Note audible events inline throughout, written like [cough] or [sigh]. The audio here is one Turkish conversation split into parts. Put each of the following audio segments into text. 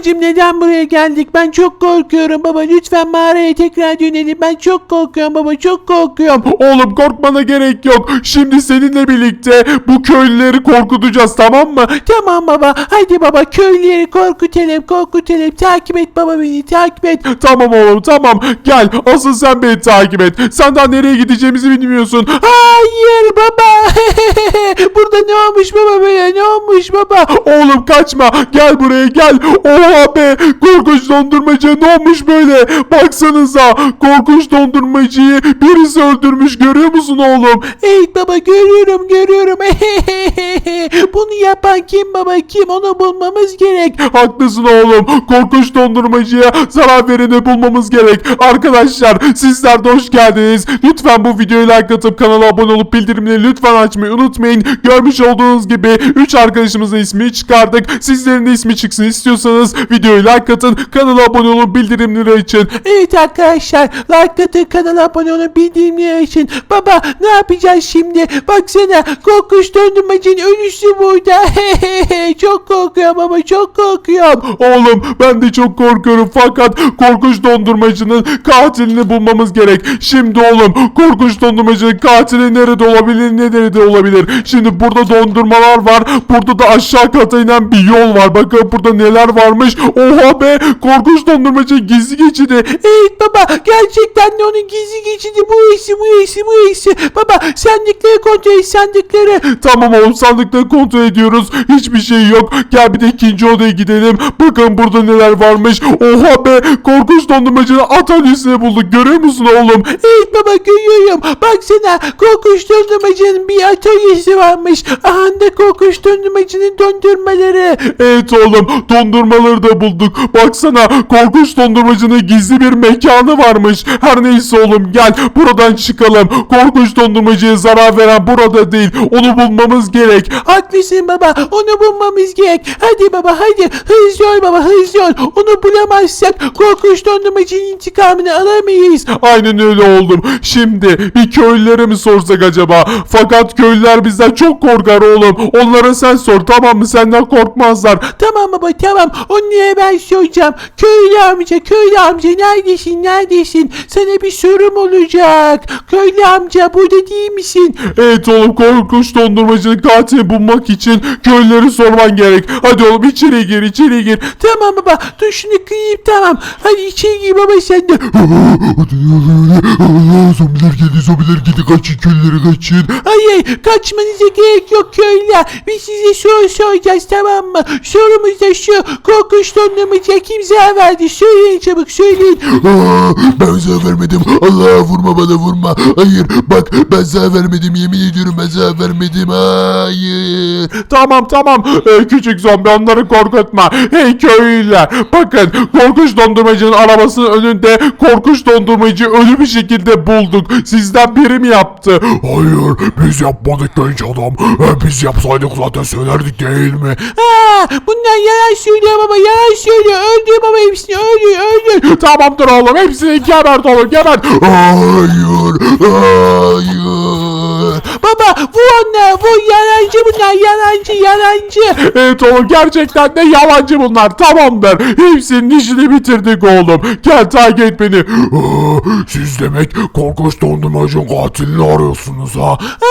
Babacım neden buraya geldik? Ben çok korkuyorum baba. Lütfen mağaraya tekrar dönelim. Ben çok korkuyorum baba. Çok korkuyorum. Oğlum korkmana gerek yok. Şimdi seninle birlikte bu köylüleri korkutacağız tamam mı? Tamam baba. Hadi baba köylüleri korkutalım. Korkutalım. Takip et baba beni. Takip et. Tamam oğlum tamam. Gel asıl sen beni takip et. Sen daha nereye gideceğimizi bilmiyorsun. Hayır baba. [laughs] Burada ne olmuş baba böyle? Ne olmuş baba? Oğlum kaçma. Gel buraya gel. Oha be. Korkunç dondurmacı ne olmuş böyle? Baksanıza. Korkunç dondurmacıyı birisi öldürmüş. Görüyor musun oğlum? Evet baba görüyorum görüyorum. [laughs] Bunu yapan kim baba kim onu bulmamız gerek. Haklısın oğlum. Korkunç dondurmacıya zarar vereni bulmamız gerek. Arkadaşlar sizler de hoş geldiniz. Lütfen bu videoyu like atıp kanala abone olup bildirimleri lütfen açmayı unutmayın. Görmüş olduğunuz gibi 3 arkadaşımızın ismini çıkardık. Sizlerin de ismi çıksın istiyorsanız videoyu like atın. Kanala abone olup bildirimleri açın. Evet arkadaşlar like atın kanala abone olun bildirimleri için. Baba ne yapacağız şimdi? Baksana korkunç dondurmacının ölüsü burada. [laughs] çok korkuyorum baba çok korkuyorum. Oğlum ben de çok korkuyorum fakat korkunç dondurmacının katilini bulmamız gerek. Şimdi oğlum korkunç dondurmacının katili nerede olabilir nerede olabilir. Şimdi burada dondurmalar var. Burada da aşağı kata inen bir yol var. Bakın burada neler varmış. Oha be korkunç dondurmacı gizli geçidi. Evet baba gerçekten de onun gizli geçidi bu iyisi bu iyisi bu iyisi. Baba sandıkları kontrol et sandıkları. Tamam oğlum sandıkları kontrol ediyoruz. Hiçbir şey yok. Gel bir de ikinci odaya gidelim. Bakın burada neler varmış. Oha be korkunç dondurmacının atölyesini bulduk. Görüyor musun oğlum? Evet baba görüyorum. Baksana korkunç dondurmacının bir atölyesi varmış. Aha da korkunç dondurmacının dondurmaları. Evet oğlum dondurmaları da bulduk. Baksana korkunç dondurmacının gizli bir mekanı varmış. Her neyse oğlum gel buradan çıkalım. Korkunç dondurmacıya zarar veren burada değil. Onu bulmamız gerek. Haklısın baba onu bulmamız gerek. Hadi baba hadi hızlı ol baba hızlı ol. Onu bulamazsak korkunç dondurmacının intikamını alamayız. Aynen öyle oldum. Şimdi bir köylülere mi sorsak acaba? Fakat köylüler bizden çok korkar oğlum. Onlara sen sor tamam mı? Senden korkmazlar. Tamam baba tamam onlara ben soracağım. Köylü amca köylü amca neredesin neredesin? Sana bir sorum olacak. Köylü amca burada değil misin? Evet oğlum korkunç dondurmacının katilini bulmak için köylüleri sorman gerek. Hadi oğlum içeri gir içeri gir. Tamam baba dur şunu kıyayım tamam. Hadi içeri gir baba sen de. Zombiler geldi zombiler geldi kaçın köylüleri kaçın. Hayır kaçmanıza gerek yok köylüler. Biz size soru soracağız tamam mı? Sorumuz da şu. Korkunç dondurmacıya kim zarar verdi? Söyleyin çabuk söyleyin. Aa, ben sana vermedim. Allah vurma bana vurma. Hayır bak ben sana vermedim. Yemin ediyorum ben sana vermedim. Hayır. Tamam tamam Ee, küçük zombi onları korkutma. Hey köylüler bakın korkunç dondurmacının arabasının önünde korkunç dondurmacıyı ölü bir şekilde bulduk. Sizden biri mi yaptı? Hayır biz yapmadık genç adam. Ha, Biz yapsaydık zaten söylerdik değil mi? Ha, bunlar yalan söylüyor baba yalan söylüyor. Öldür baba hepsini öldür öldür. Tamamdır oğlum hepsini gebert oğlum gebert. Hayır. Hayır. Baba vur onları vur yalancı bunlar yalancı yalancı. Evet oğlum gerçekten de yalancı bunlar tamamdır. Hepsinin işini bitirdik oğlum. Gel takip et beni. Aa, Siz demek korkunç dondurmacının katilini arıyorsunuz ha? Ha,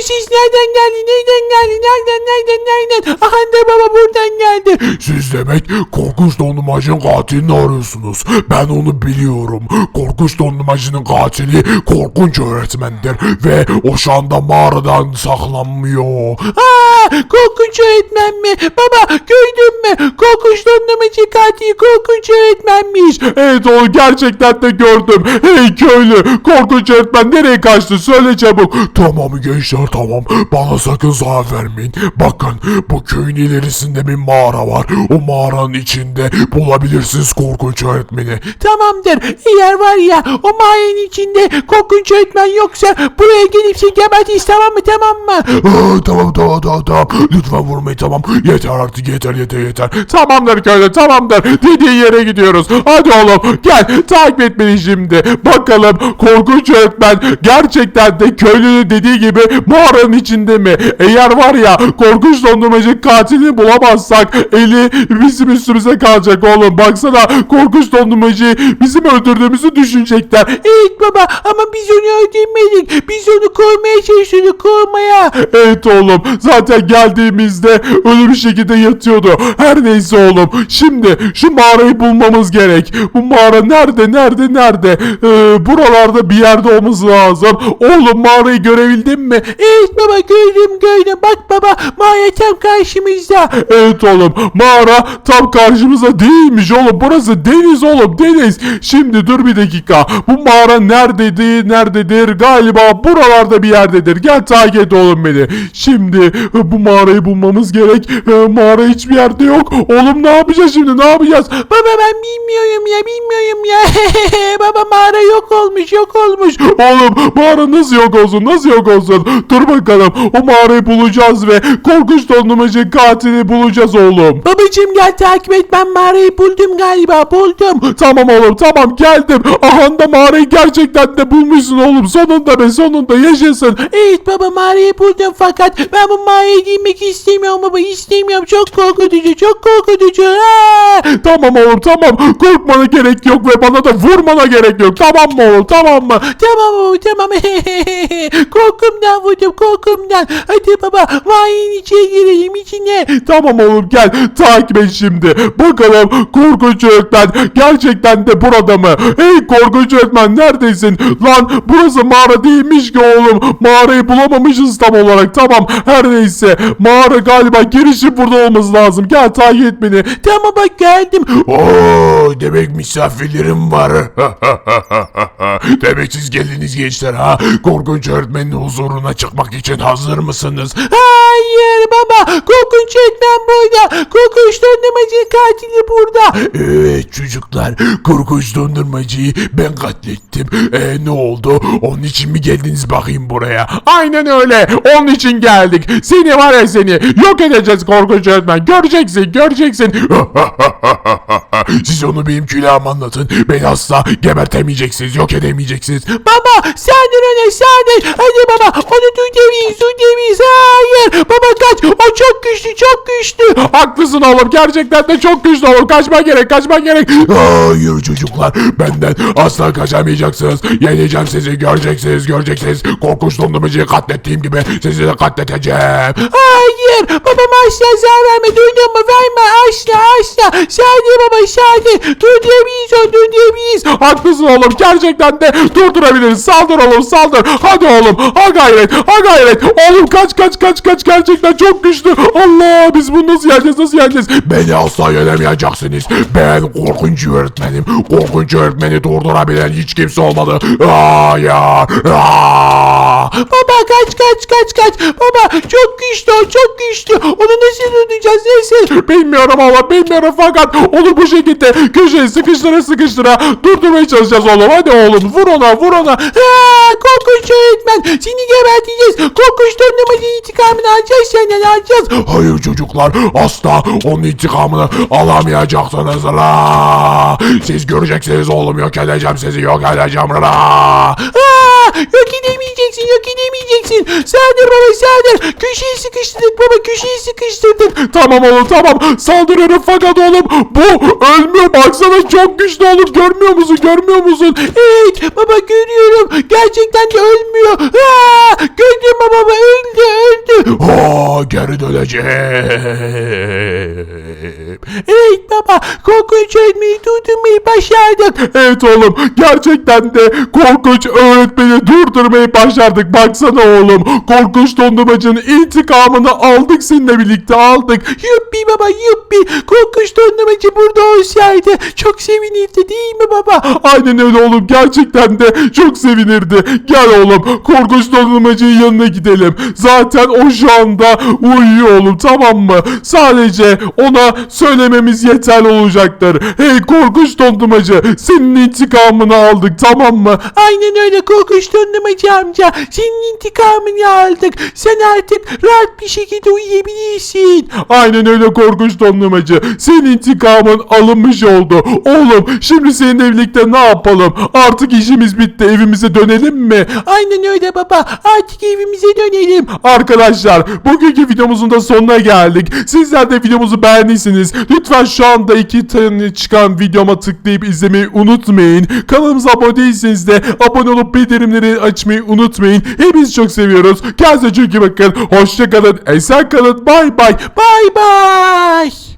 bu ses nereden geldi nereden geldi nereden nereden nereden. Aha da baba buradan geldi. Siz demek korkunç dondurmacının katilini arıyorsunuz. Ben onu biliyorum. Korkunç dondurmacının katili korkunç öğretmendir ve o şu anda mağaradan saklanmıyor. Ha, korkunç öğretmen mi? Baba gördün mü? Korkunç dondurmacı katil korkunç öğretmenmiş. Evet oğlum gerçekten de gördüm. Hey köylü korkunç öğretmen nereye kaçtı söyle çabuk. Tamam gençler tamam. Bana sakın zarar vermeyin. Bakın bu köyün ilerisinde bir mağara var. O mağaranın içinde bulabilirsiniz korkunç öğretmeni. Tamamdır. Eğer var ya o mağaranın içinde korkunç öğretmen yoksa buraya gelip seni gebertiriz tamam mı tamam mı? Aa, tamam tamam tamam tamam. Lütfen vurmayın tamam. Yeter artık yeter yeter yeter. Tamamdır köylü tamamdır. Dediği yere gidiyoruz. Hadi oğlum gel takip et beni şimdi. Bakalım korkunç öğretmen gerçekten de köylünün dediği gibi mağaranın içinde mi? Eğer var ya korkunç dondurmacı katilini bulamazsak eli bizim üstümüze kalacak oğlum. Baksana korkunç dondurmacıyı bizim öldürdüğümüzü düşünecekler. Evet baba ama biz onu öldürmedik. Biz onu korumaya çalışıyorduk korumaya. Evet oğlum zaten geldiğimizde ölü bir şekilde yatıyordu. Her neyse oğlum şimdi şu mağarayı bulmamız gerek. Bu mağara nerede nerede nerede? Ee, buralarda bir yerde olması lazım. Oğlum mağarayı görebildin mi? Evet baba gördüm gördüm. Bak baba mağara tam karşımızda. Evet oğlum mağara tam karşımıza değilmiş oğlum. Burası deniz oğlum deniz. Şimdi dur bir dakika. Bu mağara nerededir nerededir? Galiba buralarda bir yerdedir. Gel takip et oğlum beni. Şimdi e, bu mağarayı bulmamız gerek. E, Mağara hiçbir yerde yok. Oğlum ne yapacağız şimdi ne yapacağız? Baba ben bilmiyorum ya bilmiyorum ya. [laughs] baba mağara yok olmuş yok olmuş. Oğlum mağara nasıl yok olsun nasıl yok olsun? Dur bakalım o mağarayı bulacağız ve korkunç dondurmacı katili bulacağız oğlum. Babacım gel takip et ben mağarayı buldum galiba buldum. Tamam oğlum tamam geldim. Aha da mağarayı gerçekten de bulmuşsun oğlum. Sonunda be sonunda yaşasın. Evet baba mağarayı buldum fakat ben bu mağaraya girmek istemiyorum baba istemiyorum çok korkutucu çok korkutucu. Aa! Tamam oğlum tamam. Korkmana gerek yok ve bana da vurmana gerek yok. Tamam mı oğlum tamam mı? Tamam baba tamam. [laughs] korkumdan vurdum korkumdan. Hadi baba mağaranın içine girelim içine. Tamam oğlum gel takip et şimdi. Bakalım korkunç öğretmen gerçekten de burada mı? Hey korkunç öğretmen neredesin? Lan burası mağara değilmiş ki oğlum. Mağarayı bulamamışız tam olarak. Tamam her neyse. Mağara galiba girişi burada olması lazım. Gel takip et beni. Tamam bak geldim. Oo, demek misafirlerim var. [laughs] demek siz geldiniz gençler ha. Korkunç öğretmenin huzuruna çıkmak için hazır mısınız? Hayır baba korkunç öğretmen burada. Korkunç dondurmacı katili burada. Evet çocuklar korkunç dondurmacıyı ben katlettim. E ne oldu? Onun için mi geldiniz bakayım buraya? Aynen öyle. Onun için geldik. Seni var ya seni. Yok edeceğiz korkunç öğretmen. Göreceksin göreceksin. [laughs] Siz onu benim külahıma anlatın. Beni asla gebertemeyeceksiniz, yok edemeyeceksiniz. Baba senden öne senden. Hadi baba onu duydemeyiz duydemeyiz. Hayır baba kaç o çok güçlü çok güçlü. Haklısın oğlum. Gerçekten de çok güçlü oğlum. Kaçman gerek kaçman gerek. Hayır çocuklar benden asla kaçamayacaksınız. Yeneceğim sizi göreceksiniz göreceksiniz. Korkunç dondurmacıyı katlettiğim gibi sizi de katleteceğim. Hayır babam asla zarar verme duydun mu verme asla asla. Sadi baba sadi duydemeyiz o duydemeyiz. Haklısın oğlum. Gerçekten de durdurabiliriz. Saldır oğlum saldır. Hadi oğlum. Ha gayret. Ha gayret. Oğlum kaç kaç kaç kaç. Gerçekten çok güçlü. Allah biz bunu nasıl yeneceğiz nasıl yeneceğiz? Beni asla yenemeyeceksiniz. Ben korkunç öğretmenim. Korkunç öğretmeni durdurabilen hiç kimse olmadı. Hayır. Aa! Baba kaç kaç kaç kaç. Baba çok güçlü o çok güçlü. Onu nasıl durduracağız nasıl? Bilmiyorum oğlum bilmiyorum fakat onu bu şekilde köşeye sıkıştıra sıkıştıra durdurmaya çalışacağız oğlum. Hadi oğlum vur ona vur ona. Aa, korkunç öğretmen seni geberteceğiz. Korkunç dondurmacı intikamını alacağız senden alacağız. Hayır çocuklar asla onun intikamını alamayacaksınız la. Siz göreceksiniz oğlum yok edeceğim sizi yok edeceğim la. Aa, yok edemeyeceksin yok edemeyeceksin. Sadır baba sadır. Köşeyi sıkıştırdık baba köşeyi sıkıştırdık. Tamam oğlum tamam saldırıyorum fakat oğlum bu ölmüyor baksana çok güçlü oğlum görmüyor musun görmüyor musun? Evet baba görüyorum. Gerçekten de ölmüyor. Aa, gördün mü baba öldü öldü. Ha geri döneceğim. Evet baba korkunç öğretmeni durdurmayı başardık. Evet oğlum gerçekten de korkunç öğretmeni durdurmayı başardık. Baksana oğlum korkunç dondurmacının intikamını aldık seninle birlikte aldık. Yuppi baba yuppi. Korkunç dondurmacı burada olsaydı çok sevinirdi değil mi baba? Aynen öyle oğlum gerçekten de çok sevinirdi. Gel oğlum korkunç dondurmacının yanına gidelim. Zaten o O şu anda uyuyor oğlum tamam mı? Sadece ona söylememiz yeterli olacaktır. Hey korkunç dondurmacı senin intikamını aldık tamam mı? Aynen öyle korkunç dondurmacı amca. Senin intikamını aldık. Sen artık rahat bir şekilde uyuyabilirsin. Aynen öyle korkunç dondurmacı. Senin intikamın alınmış oldu. Oğlum şimdi seninle birlikte ne yapalım? Artık işimiz bitti evimize dönelim mi? Aynen öyle baba. Artık evimize dönelim. Arkadaşlar bugünkü videomuzun da sonuna geldik. Sizler de videomuzu beğendiyseniz lütfen şu anda iki tane çıkan videoma tıklayıp izlemeyi unutmayın. Kanalımıza abone değilseniz de abone olup bildirimleri açmayı unutmayın. Hepinizi çok seviyoruz. Kendinize çok iyi bakın. Hoşçakalın. Esen kalın. Bay bay. Bay bay.